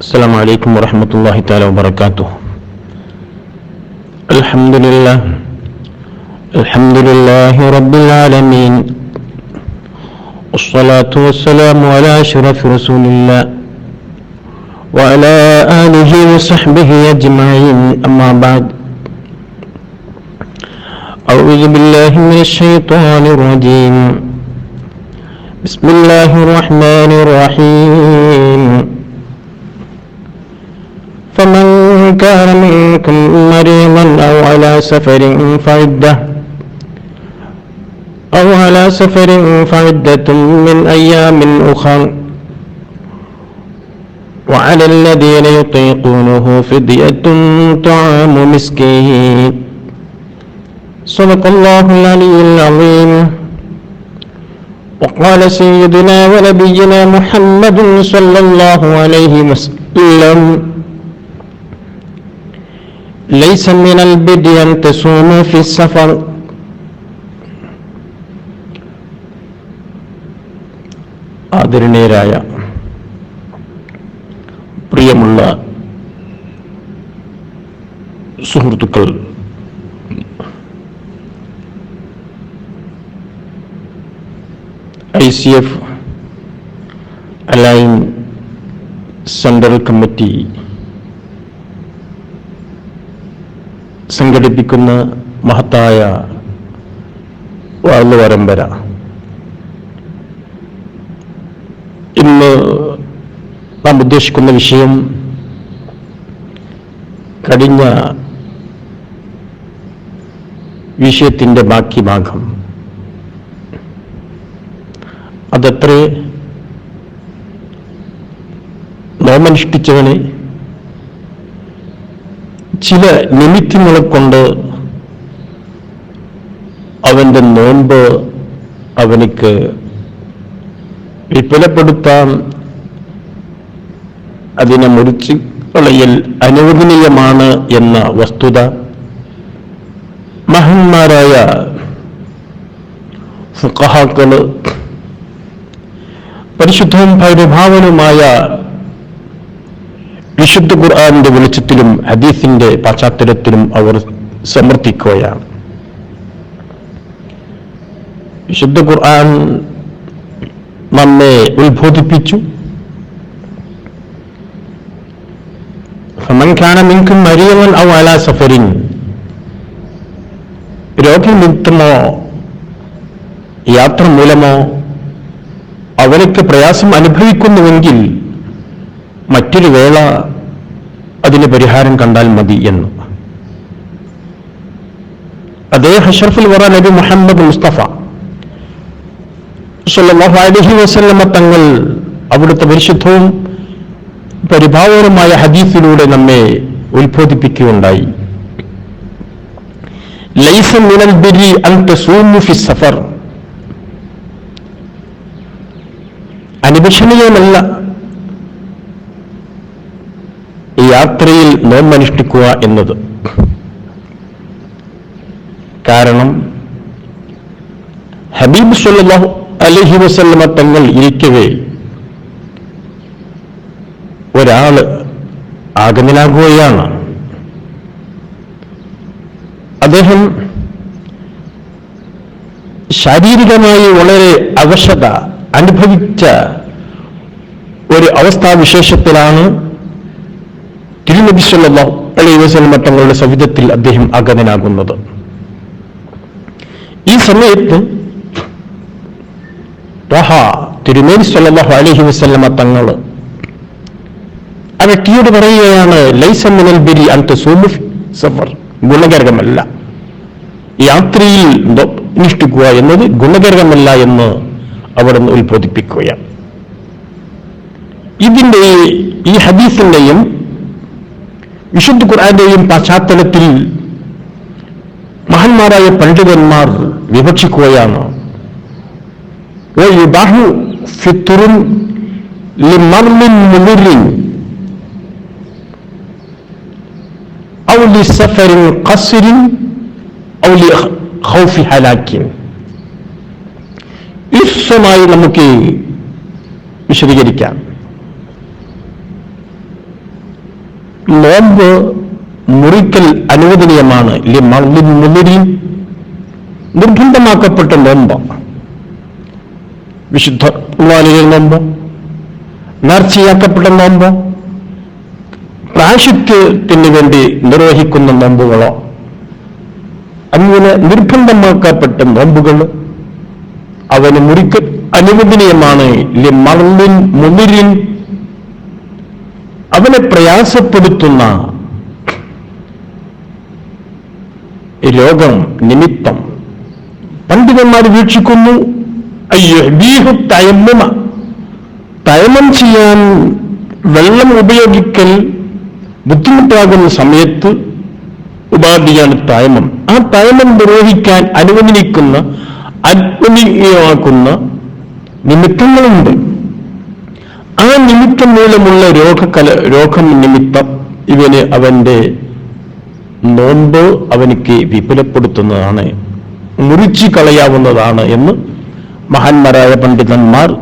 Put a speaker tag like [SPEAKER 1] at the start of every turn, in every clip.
[SPEAKER 1] السلام عليكم ورحمة الله تعالى وبركاته. الحمد لله. الحمد لله رب العالمين. والصلاة والسلام على أشرف رسول الله وعلى آله وصحبه أجمعين. أما بعد. أعوذ بالله من الشيطان الرجيم. بسم الله الرحمن الرحيم. فمن كان منكم مريضا أو على سفر فعدة أو على سفر فعدة من أيام أخر وعلى الذين يطيقونه فدية طعام مسكين. صدق الله العلي العظيم. وقال سيدنا ونبينا محمد صلى الله عليه وسلم ليس من البر أن تصوموا في السفر ആദരണീയരായ പ്രിയമുള്ള സുഹൃത്തുക്കൾ I C F align central committee സംഘടിപ്പിക്കുന്ന മഹത്തായ വാഴ പരമ്പര. ഇന്ന് നാം ഉദ്ദേശിക്കുന്ന വിഷയം കഴിഞ്ഞ വിഷയത്തിന്റെ ബാക്കി ഭാഗം. അതത്രേ. നോമനുഷ്ഠിച്ചവനെ ചില നിമിത്തങ്ങളെ കൊണ്ട് അവന്റെ നോമ്പ് അവനിക്ക് വിപുലപ്പെടുത്താൻ അതിനെ മുറിച്ച് കളയൽ അനുവദനീയമാണ് എന്ന വസ്തുത മഹന്മാരായ ഫുഖഹാക്കൾ പരിശുദ്ധവും പരിഭാവനുമായ വിശുദ്ധ ഖുർആാനിന്റെ വെളിച്ചത്തിലും ഹദീസിന്റെ പശ്ചാത്തലത്തിലും അവർ സമർത്ഥിക്കുകയാണ്. വിശുദ്ധ ഖുർആൻ നമ്മെ ഉത്ബോധിപ്പിച്ചു. മിൻകും മരിയവൻ ഔ സഫരിൻ. രോഗനിമിത്തമോ യാത്ര മൂലമോ അവനക്ക് പ്രയാസം അനുഭവിക്കുന്നുവെങ്കിൽ മറ്റൊരു വേള അതിന് പരിഹാരം കണ്ടാൽ മതി എന്ന്. അതേ ഹഷറഫുൽ വറ നബി മുഹമ്മദ് മുസ്തഫ സല്ലല്ലാഹു അലൈഹി വസല്ലമ തങ്ങൾ അവിടുത്തെ പരിശുദ്ധവും പരിഭാവകരമായ ഹദീസിലൂടെ നമ്മെ ഉത്ബോധിപ്പിക്കുകയുണ്ടായി. ലൈസ മിനൽ അൻ അനുപക്ഷണീയമല്ല യാത്രയിൽ നോമ്പനുഷ്ഠിക്കുക എന്നത്. കാരണം ഹബീബ് സല്ലല്ലാഹു അലഹി വസല്ലമ തങ്ങൾ ഇരിക്കവേ ഒരാൾ ആഗമനാകുകയാണ് അദ്ദേഹം ശാരീരികമായി വളരെ അവശത അനുഭവിച്ച ഒരു അവസ്ഥാവിശേഷത്തിലാണ് തിരുനബി സല്ലാഹു അലൈഹി വസല്ലമ തങ്ങളുടെ സവിധത്തിൽ അദ്ദേഹം അഗതനാകുന്നത് ഈ സമയത്ത് റഹ തിരുമേനി അലഹി അലൈഹി വസല്ലമ തങ്ങൾ ആ വ്യക്തിയോട് പറയുകയാണ് ലൈസ മിനൽ ബിരി അന്ത സഫർ. ഗുണകരകമല്ല യാത്രയിൽ നിഷ്ഠിക്കുക എന്നത് ഗുണകരകമല്ല എന്ന് അവിടുന്ന് ഉത്ബോധിപ്പിക്കുകയാണ്. ഇതിന്റെ ഈ ഹദീസിന്റെയും വിശുദ്ധ ഖുർആന്റെയും പശ്ചാത്തലത്തിൽ മഹാന്മാരായ പണ്ഡിതന്മാർ വിവക്ഷിക്കുകയാണ് ഫിത്തുറുൻ ലിമർലിൻ മുമിറിൻ أو لسفر قصر أو لخوف هلاك ഹ്രസ്വമായി നമുക്ക് വിശദീകരിക്കാം നോമ്പ് മുറിക്കൽ അനുവദനീയമാണ്. നിർബന്ധമാക്കപ്പെട്ട നോമ്പ് വിശുദ്ധ കുർബാനയിൽ നോമ്പ് നേർച്ചയാക്കപ്പെട്ട നോമ്പ് പ്രാശിത്യത്തിന് വേണ്ടി നിർവഹിക്കുന്ന നോമ്പുകളോ അങ്ങനെ നിർബന്ധമാക്കപ്പെട്ട നോമ്പുകൾ അവന് മുറിക്കൽ അനുവദനീയമാണ്. ലി മർദിൻ മുതിരിൻ അവനെ പ്രയാസപ്പെടുത്തുന്ന രോഗം നിമിത്തം. പണ്ഡിതന്മാർ വീക്ഷിക്കുന്നു അയ്യോ തയമ്മ തയമം ചെയ്യാൻ വെള്ളം ഉപയോഗിക്കൽ ബുദ്ധിമുട്ടാകുന്ന സമയത്ത് ഉപാധിയാണ് തയമം. ആ തയമം നിർവഹിക്കാൻ അനുവദിക്കുന്ന അനുവദനീയമാക്കുന്ന നിമിത്തങ്ങളുണ്ട്. നിമിത്തം മൂലമുള്ള രോഗകല രോഗം നിമിത്തം ഇവന് അവന്റെ നോമ്പ് അവനിക്ക് വിപുലപ്പെടുത്തുന്നതാണ് മുറിച്ചു കളയാവുന്നതാണ് എന്ന് മഹാന്മാരായ പണ്ഡിതന്മാർ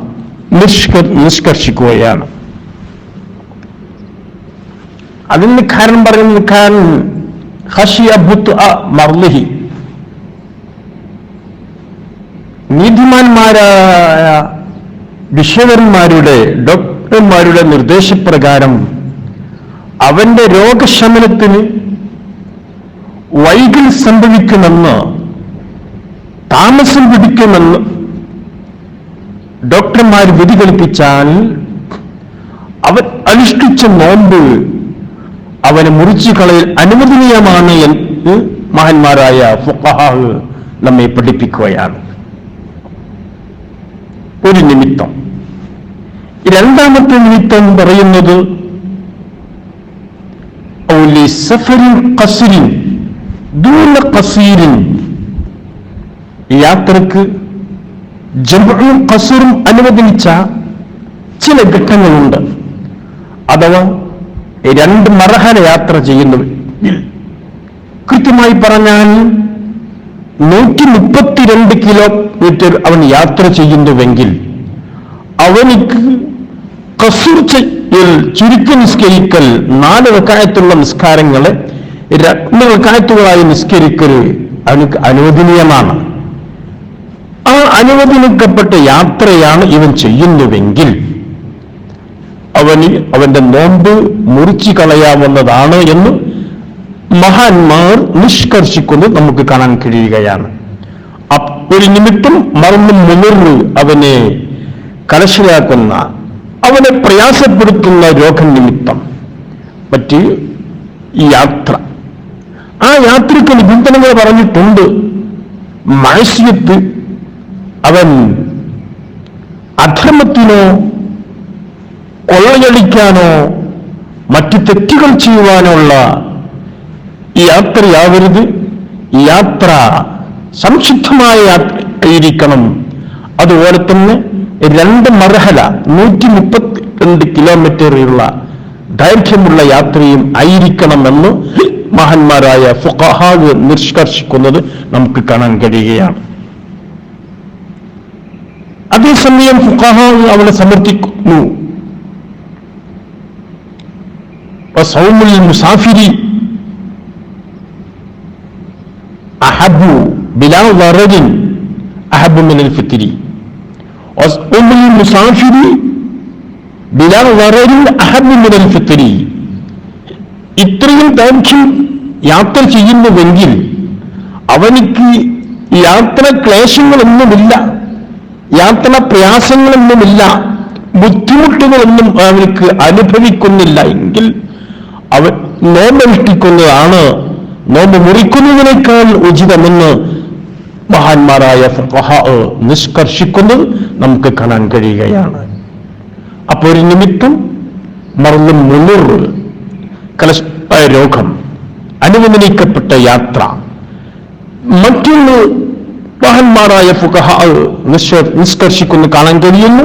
[SPEAKER 1] നിഷ്ക നിഷ്കർഷിക്കുകയാണ്. അതിന് കാരണം പറയുന്നത് കാരണം ഹഷിയ മർലിഹി. നീതിമാന്മാരായ വിശ്വകന്മാരുടെ ഡോക്ടർമാരുടെ നിർദ്ദേശപ്രകാരം അവന്റെ രോഗശമനത്തിന് വൈകൽ സംഭവിക്കുമെന്ന് താമസം പിടിക്കുമെന്ന് ഡോക്ടർമാർ വിധി കൽപ്പിച്ചാൽ അവൻ അനുഷ്ഠിച്ച നോമ്പ് അവന് മുറിച്ചു കളയൽ അനുവദനീയമാണ് എന്ന് മഹാന്മാരായ നമ്മെ പഠിപ്പിക്കുകയാണ്. ഒരു നിമിത്തം. രണ്ടാമത്തെ നിമിത്തം പറയുന്നത് യാത്രയ്ക്ക് ജമ്പും ഖസറും അനുവദിച്ച ചില ഘട്ടങ്ങളുണ്ട്. അഥവാ രണ്ട് മറഹല യാത്ര ചെയ്യുന്നവർ കൃത്യമായി പറഞ്ഞാൽ നൂറ്റി മുപ്പത്തിരണ്ട് കിലോമീറ്റർ അവൻ യാത്ര ചെയ്യുന്നുവെങ്കിൽ അവനിക്ക് കസൂർ ചെയ്യൽ ചുരുക്കി നിസ്കരിക്കൽ നാല് റക്കായത്തുള്ള നിസ്കാരങ്ങളെ രണ്ട് റക്കായത്തുകളായി നിസ്കരിക്കൽ അവനക്ക് അനുവദനീയമാണ്. ആ അനുവദനിക്കപ്പെട്ട യാത്രയാണ് ഇവൻ ചെയ്യുന്നുവെങ്കിൽ അവന് അവന്റെ നോമ്പ് മുറിച്ചു കളയാവുന്നതാണ് എന്ന് മഹാന്മാർ നിഷ്കർഷിക്കുന്നത് നമുക്ക് കാണാൻ കഴിയുകയാണ്. ഒരു നിമിത്തം മറന്നു മുതിർന്ന് അവനെ കലശലാക്കുന്ന അവനെ പ്രയാസപ്പെടുത്തുന്ന രോഗനിമിത്തം മറ്റ് ഈ യാത്ര. ആ യാത്രയ്ക്ക് നിബന്ധനകൾ പറഞ്ഞിട്ടുണ്ട്. മഴസ്യത്ത് അവൻ അധർമ്മത്തിനോ കൊള്ളയടിക്കാനോ മറ്റു തെറ്റുകൾ ചെയ്യുവാനുള്ള ഈ യാത്രയാവരുത്. യാത്ര സംശുദ്ധമായ യാത്രയായിരിക്കണം. അതുപോലെ തന്നെ രണ്ട് മർഹല നൂറ്റി മുപ്പത്തിരണ്ട് കിലോമീറ്ററുള്ള ദൈർഘ്യമുള്ള യാത്രയും ആയിരിക്കണമെന്ന് മഹാന്മാരായ ഫുഖഹാഗ് നിഷ്കർഷിക്കുന്നത് നമുക്ക് കാണാൻ കഴിയുകയാണ്. അതേസമയം ഫുഖഹാഗ് അവളെ സമർത്ഥിക്കുന്നു സൗമുൽ മുസാഫിരി അഹബു ബിലാ വറദിൻ അഹബു മിനൽ ഫിത്തിരി ഇത്രയും ദൈർഘ്യം യാത്ര ചെയ്യുന്നുവെങ്കിൽ അവനിക്ക് യാത്ര ക്ലേശങ്ങളൊന്നുമില്ല യാത്ര പ്രയാസങ്ങളൊന്നുമില്ല ബുദ്ധിമുട്ടുകളൊന്നും അവർക്ക് അനുഭവിക്കുന്നില്ല എങ്കിൽ അവൻ നോമ്പനുഷ്ഠിക്കുന്നതാണ് നോമ്പ് മുറിക്കുന്നതിനേക്കാൾ ഉചിതമെന്ന് മഹാന്മാരായ ഫഖഹാ നിഷ്കർഷിക്കുന്നത് നമുക്ക് കാണാൻ കഴിയുകയാണ്. അപ്പോൾ ഒരു നിമിത്തം മറന്നു മുന്നൂറ് കലശ രോഗം അനുവദനിക്കപ്പെട്ട യാത്ര. മറ്റൊന്ന് മഹാന്മാരായ ഫുഹ നിഷ് നിഷ്കർഷിക്കുന്നു കാണാൻ കഴിയുന്നു.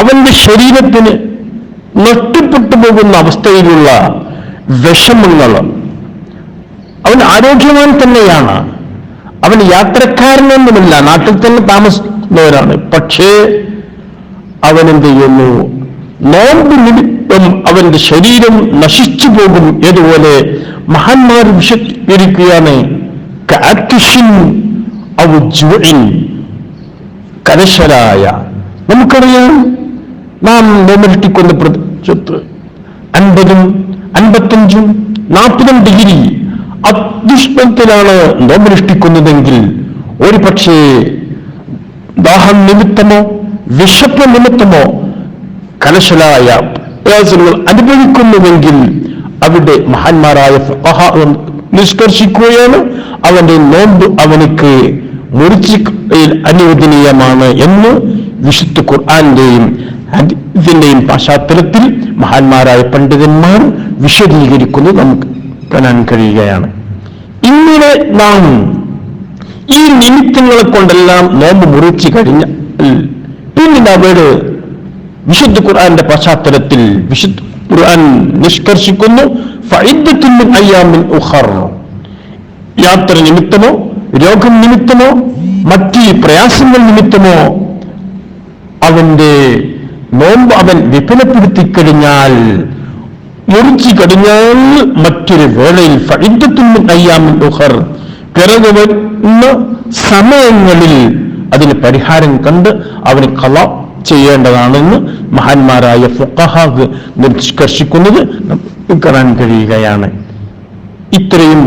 [SPEAKER 1] അവന്റെ ശരീരത്തിന് നഷ്ടപ്പെട്ടു പോകുന്ന അവസ്ഥയിലുള്ള വിഷമങ്ങൾ അവൻ ആരോഗ്യവാൻ തന്നെയാണ്. അവൻ യാത്രക്കാരനൊന്നുമില്ല നാട്ടിൽ തന്നെ താമസിക്കുന്നവരാണ്. പക്ഷേ അവൻ എന്ത് ചെയ്യുന്നു? നോമ്പ് നിമിത്തം അവന്റെ ശരീരം നശിച്ചു പോകും ഏതുപോലെ മഹാന്മാർ വിശദീകരിക്കുകയാണ്. കരശരായ. നമുക്കറിയാം നാം നോമലിട്ടിക്കൊണ്ട പ്രദേശത്ത് അൻപതും അൻപത്തഞ്ചും നാൽപ്പതും ഡിഗ്രി അത്യുഷ്ണത്തിലാണ് നോമ്പനുഷ്ഠിക്കുന്നതെങ്കിൽ ഒരു പക്ഷേ ദാഹം നിമിത്തമോ വിശപ്പ് നിമിത്തമോ കലശലായ പ്രയാസങ്ങൾ അനുഭവിക്കുന്നുവെങ്കിൽ അവിടെ മഹാന്മാരായ നിഷ്കർഷിക്കുകയാണ്. അവന്റെ നോമ്പ് അവനക്ക് മുറിച്ച് അനുവദനീയമാണ് എന്ന് വിശുദ്ധ ഖുർആാന്റെയും ഇതിന്റെയും പശ്ചാത്തലത്തിൽ മഹാന്മാരായ പണ്ഡിതന്മാർ വിശദീകരിക്കുന്നത് നമുക്ക് കാണാൻ കഴിയുകയാണ് ഇങ്ങനെ നാം ഈ നിമിത്തങ്ങളെ കൊണ്ടെല്ലാം നോമ്പ് മുറിച്ചു കഴിഞ്ഞാൽ പിന്നീട് അവർ വിശുദ്ധ ഖുർആന്റെ പശ്ചാത്തലത്തിൽ വിശുദ്ധ ഖുർആൻ നിഷ്കർഷിക്കുന്നു. യാത്ര നിമിത്തമോ രോഗം നിമിത്തമോ മറ്റ് പ്രയാസങ്ങൾ നിമിത്തമോ അവന്റെ നോമ്പ് അവൻ വിഫലപ്പെടുത്തി കഴിഞ്ഞാൽ മുറിച്ചു കഴിഞ്ഞാൽ മറ്റൊരു വേളയിൽ ഫൈദ്യത്തിനും അയ്യാമിൻ ഉഖർ. പിറകു വരുന്ന സമയങ്ങളിൽ അതിന് പരിഹാരം കണ്ട് അവന് കല ചെയ്യേണ്ടതാണെന്ന് മഹാന്മാരായ ഫുക്കഹാഗ് നിഷ്കർഷിക്കുന്നത് കാണാൻ കഴിയുകയാണ്. ഇത്രയും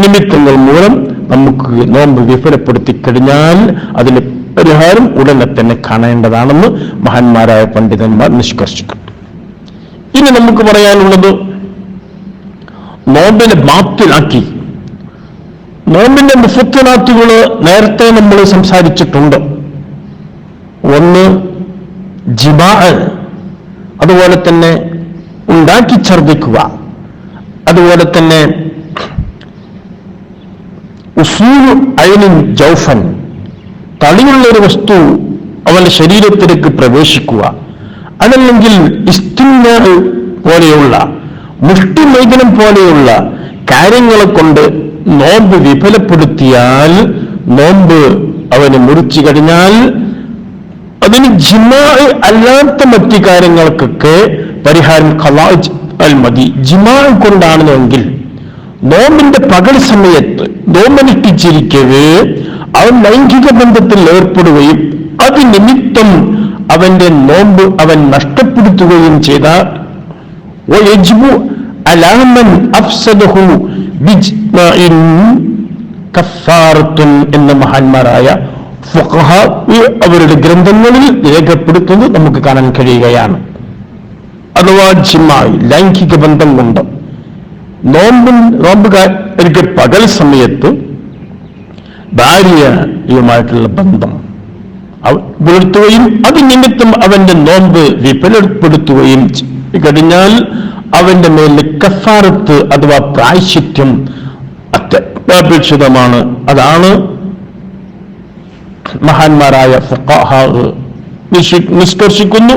[SPEAKER 1] നിമിത്തങ്ങൾ മൂലം നമുക്ക് നോമ്പ് വിഫലപ്പെടുത്തി കഴിഞ്ഞാൽ അതിന് പരിഹാരം ഉടനെ തന്നെ കാണേണ്ടതാണെന്ന് മഹാന്മാരായ പണ്ഡിതന്മാർ നിഷ്കർഷിക്കുന്നു ഇനി നമുക്ക് പറയാനുള്ളത് നോമ്പിനെ ബാത്തിലാക്കി. നോമ്പിന്റെ മുഫത്തിനാത്തുകൾ നേരത്തെ നമ്മൾ സംസാരിച്ചിട്ടുണ്ട്. ഒന്ന് ജിബാ അതുപോലെ തന്നെ ഉണ്ടാക്കി ഛർദിക്കുക അതുപോലെ തന്നെ ഉസൂൽ അയനിൻ ജൗഫൻ. തളിയുള്ള ഒരു വസ്തു അവന്റെ ശരീരത്തിലേക്ക് പ്രവേശിക്കുക. അതല്ലെങ്കിൽ ഇസ്തിന്ന പോലെയുള്ള മുഷ്ടിമൈതനം പോലെയുള്ള കാര്യങ്ങളെ കൊണ്ട് നോമ്പ് വിഫലപ്പെടുത്തിയാൽ നോമ്പ് അവന് മുറിച്ചു കഴിഞ്ഞാൽ അതിന് ജിമാ അല്ലാത്ത മറ്റു കാര്യങ്ങൾക്കൊക്കെ പരിഹാരം ഖലാജ് അൽ മതി ജിമാ കൊണ്ടാണെന്നെങ്കിൽ നോമ്പിന്റെ പകൽ സമയത്ത് നോമ്പനുഷ്ഠിച്ചിരിക്കവേ അവൻ ലൈംഗിക ബന്ധത്തിൽ ഏർപ്പെടുകയും അത് നിമിത്തം അവന്റെ നോമ്പ് അവൻ നഷ്ടപ്പെടുത്തുകയും ചെയ്ത. എന്ന മഹാന്മാരായ അവരുടെ ഗ്രന്ഥങ്ങളിൽ രേഖപ്പെടുത്തുന്നത് നമുക്ക് കാണാൻ കഴിയുകയാണ്. അഥവാ ജിമായി ലൈംഗിക ബന്ധം കൊണ്ട്. നോമ്പിൻ നോമ്പുകാർക്ക് പകൽ സമയത്ത് ഭാര്യയുമായിട്ടുള്ള ബന്ധം. പുലർത്തുകയും അത് നിമിത്തം അവന്റെ നോമ്പ് വിഫലപ്പെടുത്തുകയും കഴിഞ്ഞാൽ അവന്റെ മേൽ കഫാറത്ത് അഥവാ പ്രായശിത്യം അത്യപേക്ഷിതമാണ് അതാണ് മഹാന്മാരായ നിഷ്കർഷിക്കുന്നു.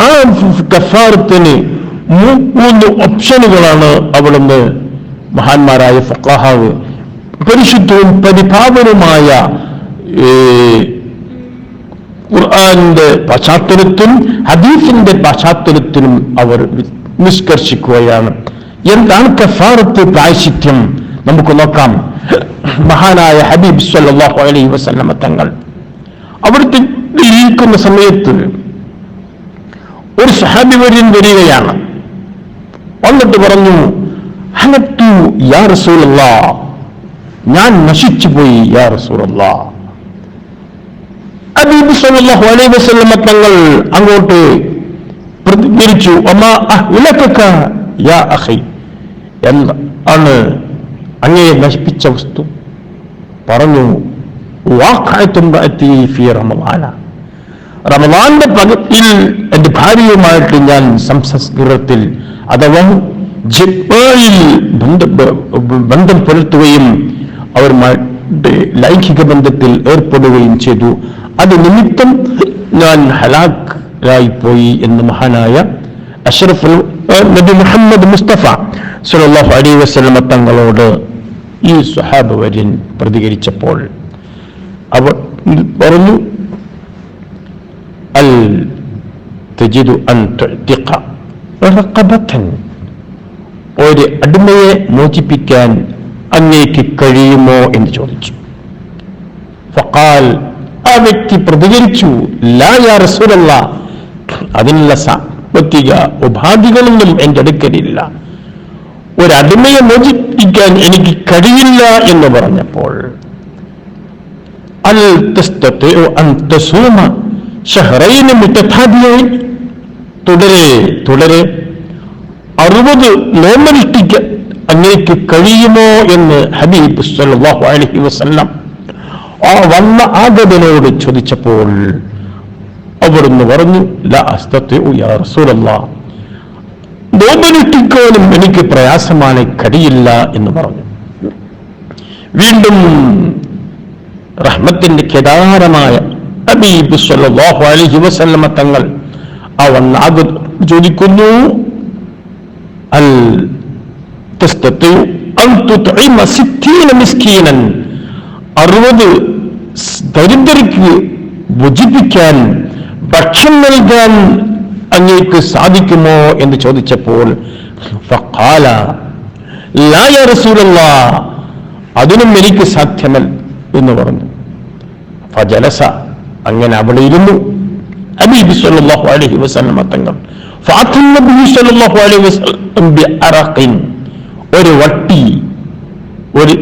[SPEAKER 1] ആ കസാറത്തിന് മൂന്ന് ഓപ്ഷനുകളാണ് അവിടുന്ന് മഹാന്മാരായ ഫക്കാഹാവ് പരിശുദ്ധവും പരിപാവനമായ ഏ, പശ്ചാത്തലത്തിനും ഹദീഫിന്റെ പശ്ചാത്തലത്തിലും അവർ നിഷ്കർഷിക്കുകയാണ്. എന്താണ് കഫാറത്ത് പ്രായശിത്യം നമുക്ക് നോക്കാം. മഹാനായ ഹബീബ് സല്ലാഹു അലൈഹി വസല്ലമ തങ്ങൾ അവിടുത്തെ ഇരിക്കുന്ന സമയത്ത് ഒരു സഹാബി വര്യൻ വരികയാണ്. വന്നിട്ട് പറഞ്ഞു ഹനത്തു യാ റസൂലല്ലാ ഞാൻ നശിച്ചു പോയി യാ റസൂലല്ലാ. ഹബീബ് സല്ലാഹു അലൈ വസല്ലമ തങ്ങൾ അങ്ങോട്ട് പ്രതികരിച്ചു ആണ് അങ്ങയെ നശിപ്പിച്ച വസ്തു? പറഞ്ഞു റമവാന്റെ പകത്തിൽ എന്റെ ഭാര്യയുമായിട്ട് ഞാൻ സംസ്കൃതത്തിൽ അഥവാ ജിബ്ബയിൽ ബന്ധം പുലർത്തുകയും അവരുമായിട്ട് ലൈംഗിക ബന്ധത്തിൽ ഏർപ്പെടുകയും ചെയ്തു. അത് നിമിത്തം ഞാൻ ഹലാഖായി പോയി എന്ന് മഹാനായ അഷറഫുൽ നബി മുഹമ്മദ് മുസ്തഫ സുലല്ലാഹു അലി വസ്ലമ തങ്ങളോട് ഈ സുഹാബ് വര്യൻ പ്രതികരിച്ചപ്പോൾ അവർ പറഞ്ഞു അൽ തജിദു അൻ ഒരു അടിമയെ മോചിപ്പിക്കാൻ അങ്ങേക്ക് കഴിയുമോ എന്ന് ചോദിച്ചു. ഫക്കാൽ ആ വ്യക്തി പ്രതികരിച്ചു ലാ യാ അതിനുള്ള സാമ്പത്തിക ഉപാധികളൊന്നും എന്റെ അടുക്കലില്ല. ഒരടിമയെ മോചിപ്പിക്കാൻ എനിക്ക് കഴിയില്ല എന്ന് പറഞ്ഞപ്പോൾ അൽ തുടരെ തുടരെ. അറുപത് നോമ്പനുഷ്ഠിക്കാൻ അങ്ങേക്ക് കഴിയുമോ എന്ന് ഹബീബ് സല്ലാഹു അലൈഹി വസല്ലം ആ വന്ന ആഗതനോട് ചോദിച്ചപ്പോൾ അവിടുന്ന് പറഞ്ഞു നോമ്പനുഷ്ഠിക്കാനും എനിക്ക് പ്രയാസമാണ് കഴിയില്ല എന്ന് പറഞ്ഞു. വീണ്ടും റഹ്മത്തിന്റെ കേദാരമായ ഹബീബ് സല്ലാഹു അലൈഹി വസല്ലമ തങ്ങൾ അവൻ അത് ചോദിക്കുന്നു അൽ അറുപത് ദരിദ്രർക്ക് ഭുജിപ്പിക്കാൻ ഭക്ഷണം നൽകാൻ അങ്ങേക്ക് സാധിക്കുമോ എന്ന് ചോദിച്ചപ്പോൾ അതിനും എനിക്ക് സാധ്യമല്ല എന്ന് പറഞ്ഞു. ഫജലസ അങ്ങനെ അവിടെ ഇരുന്നു. സല്ലല്ലാഹു അലൈഹി വസല്ലം തങ്ങൾ ഫാത്തിൻ നബി സല്ലല്ലാഹു അലൈഹി ബിഅറഖിൻ ഒരു വട്ടി ഒരു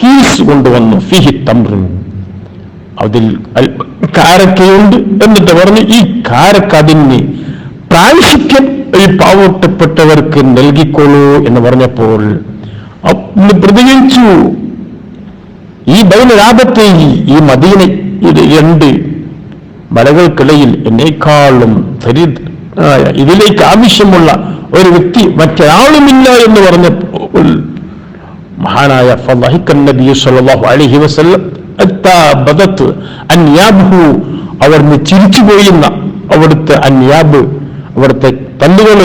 [SPEAKER 1] കീസ് കൊണ്ടുവന്നു. ഫിഹി തമ്രൻ അതിൽ കാരക്കയുണ്ട് എന്നിട്ട് പറഞ്ഞു ഈ കാരക്ക അതിന് പ്രാവശ്യം ഈ പാവപ്പെട്ടവർക്ക് നൽകിക്കോളൂ എന്ന് പറഞ്ഞപ്പോൾ പ്രതികരിച്ചു. ഈ ബൈനലാപത്തെ ഈ മദീന രണ്ട് മലകൾക്കിടയിൽ എന്നേക്കാളും ആയ ഇതിലേക്ക് ആവശ്യമുള്ള ഒരു വ്യക്തി മറ്റൊരാളുമില്ല എന്ന് പറഞ്ഞപ്പോൾ മഹാനായ നബി സല്ലല്ലാഹു അലൈഹി വസല്ലം ബദത്ത് അവിടുന്ന് ചിരിച്ചു പോയിരുന്ന അവിടുത്തെ അന്യാബ് അവിടുത്തെ പല്ലുകൾ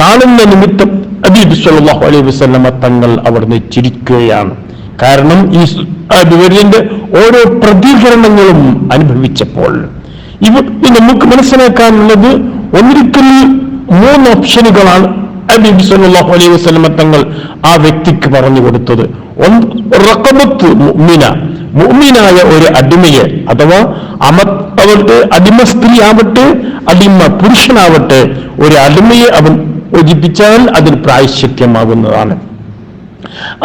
[SPEAKER 1] കാണുന്ന നിമിത്തം അബീബ് സല്ലല്ലാഹു അലൈഹി വസല്ലമ തങ്ങൾ അവിടുന്ന് ചിരിക്കുകയാണ്. കാരണം ഈ വിവരന്റെ ഓരോ പ്രതികരണങ്ങളും അനുഭവിച്ചപ്പോൾ. ഇവ നമുക്ക് മനസ്സിലാക്കാനുള്ളത് ഒന്നിരിക്കൽ മൂന്ന് ഓപ്ഷനുകളാണ് സല്ലല്ലാഹു അലൈഹി വസ്ലമ തങ്ങൾ ആ വ്യക്തിക്ക് പറഞ്ഞു കൊടുത്തത്. റക്കബത്ത് മുഅ്മിന. മുഅ്മിനായ ഒരു അടിമയെ അഥവാ അമ അവരുടെ അടിമ സ്ത്രീ ആവട്ടെ അടിമ പുരുഷനാവട്ടെ ഒരു അടിമയെ അവൻ യോജിപ്പിച്ചാൽ അതിൽ പ്രായശ്ചിത്യമാകുന്നതാണ്.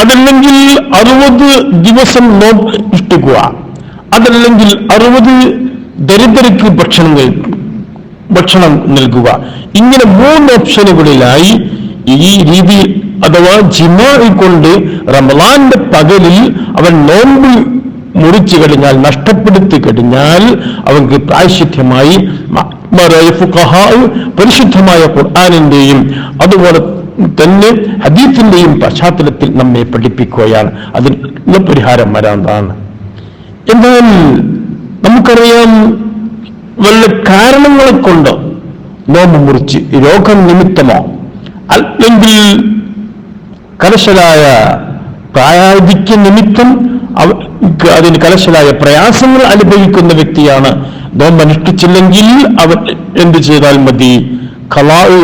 [SPEAKER 1] അതല്ലെങ്കിൽ അറുപത് ദിവസം നോമ്പ് ഇഷ്ടിക്കുക അതല്ലെങ്കിൽ അറുപത് ദരിദ്രർക്ക് ഭക്ഷണം കഴിക്കും ഭക്ഷണം നൽകുക. ഇങ്ങനെ മൂന്ന് ഓപ്ഷനുകളിലായി ഈ രീതിയിൽ അഥവാ ജിമാറി കൊണ്ട് റമലാന്റെ പകലിൽ അവൻ നോമ്പ് മുറിച്ചു കഴിഞ്ഞാൽ നഷ്ടപ്പെടുത്തി കഴിഞ്ഞാൽ അവർക്ക് പ്രായശിദ്ധ്യമായി പരിശുദ്ധമായ ഖുർആാനിന്റെയും അതുപോലെ തന്നെ ഹദീഫിന്റെയും പശ്ചാത്തലത്തിൽ നമ്മെ പഠിപ്പിക്കുകയാണ്. അതിന് പരിഹാരം വരാന്താണ് എന്നാൽ നമുക്കറിയാം വല്ല കാരണങ്ങളെ കൊണ്ട് നോമ്പ് മുറിച്ച് രോഗം നിമിത്തമോ അല്ലെങ്കിൽ കലശലായ പ്രായാധിക്യ നിമിത്തം അതിന് കലശലായ പ്രയാസങ്ങൾ അനുഭവിക്കുന്ന വ്യക്തിയാണ് നോമ്പ് അനുഷ്ഠിച്ചില്ലെങ്കിൽ അവൻ എന്ത് ചെയ്താൽ മതി? കലാവ്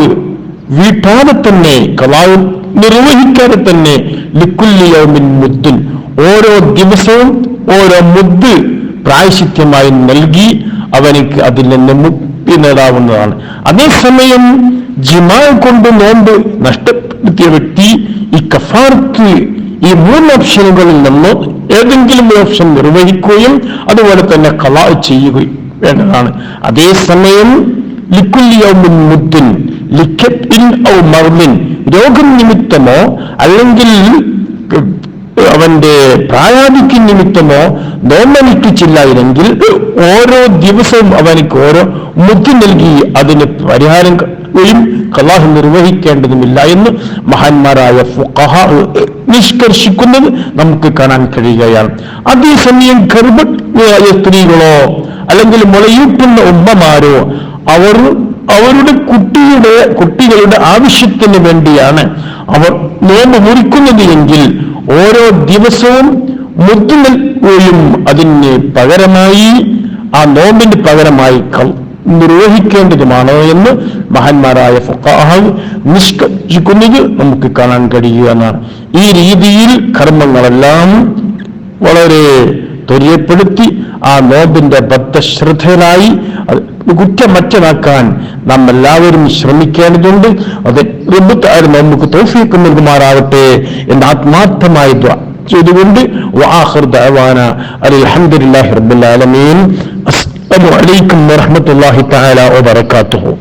[SPEAKER 1] വീട്ടാതെ തന്നെ കലാവ് നിർവഹിക്കാതെ തന്നെ ലിക്കുല്ലിയോമിൻ മുദ്ദുൻ ഓരോ ദിവസവും ഓരോ മുദ്ദ് പ്രായശിത്യമായി നൽകി അവനിക്ക് അതിൽ നിന്ന് മുക്തി നേടാവുന്നതാണ്. അതേസമയം ജിമാ കൊണ്ട് നോമ്പ് നഷ്ടപ്പെടുത്തിയ വ്യക്തി ഈ കഫാർക്ക് ഈ മൂന്ന് ഓപ്ഷനുകളിൽ നിന്ന് ഏതെങ്കിലും ഒരു ഓപ്ഷൻ നിർവഹിക്കുകയും അതുപോലെ തന്നെ കലാ ചെയ്യുകയും വേണ്ടതാണ്. അതേസമയം ലിക്കുല്യൗമിൻ മുദ്ദിൻ ലിഖത്തിൻ ഔ മർമിൻ രോഗം നിമിത്തമോ അല്ലെങ്കിൽ അവന്റെ പ്രായാധിക്യ നിമിത്തമോ നോമ്പനുഷ്ഠിച്ചില്ല എങ്കിൽ ഓരോ ദിവസവും അവനിക്ക് ഓരോ മുദ്ദ് നൽകി അതിന് പരിഹാരം യും കലാഹ് നിർവഹിക്കേണ്ടതുമില്ല എന്ന് മഹാന്മാരായ ഫുഖഹ നിഷ്കർഷിക്കുന്നത് നമുക്ക് കാണാൻ കഴിയുകയാണ്. അതേസമയം ഗർഭിണിയായ സ്ത്രീകളോ അല്ലെങ്കിൽ മുളയൂട്ടുന്ന ഉമ്മമാരോ അവർ അവരുടെ കുട്ടിയുടെ കുട്ടികളുടെ ആവശ്യത്തിന് വേണ്ടിയാണ് അവർ നോമ്പ് മുറിക്കുന്നത് എങ്കിൽ ഓരോ ദിവസവും മുദ്ദു പോലും അതിന് പകരമായി ആ നോമ്പിന് പകരമായി
[SPEAKER 2] നിർവഹിക്കേണ്ടതുമാണ് എന്ന് മഹാന്മാരായ ഫുക്കാഹ് നിഷ്കർഷിക്കുന്നത് നമുക്ക് കാണാൻ കഴിയുക എന്നാണ് ഈ രീതിയിൽ കർമ്മങ്ങളെല്ലാം വളരെ ത്വര്യപ്പെടുത്തി ആ നോമ്പിന്റെ ബദ്ധശ്രദ്ധനായി കുറ്റമറ്റനാക്കാൻ നാം എല്ലാവരും ശ്രമിക്കേണ്ടതുണ്ട്. അത് റബ്ബത്തായ നമുക്ക് തോഫിക്ക് നൽകുമാറാവട്ടെ എന്ന് ആത്മാർത്ഥമായി ചെയ്തുകൊണ്ട് വാഹിർ ദഅവാന അൽഹംദുലില്ലാഹി റബ്ബിൽ ആലമീൻ. അസ്സലാമു അലൈക്കും വറഹ്മത്തുള്ളാഹി തആല വബറകാതുഹു.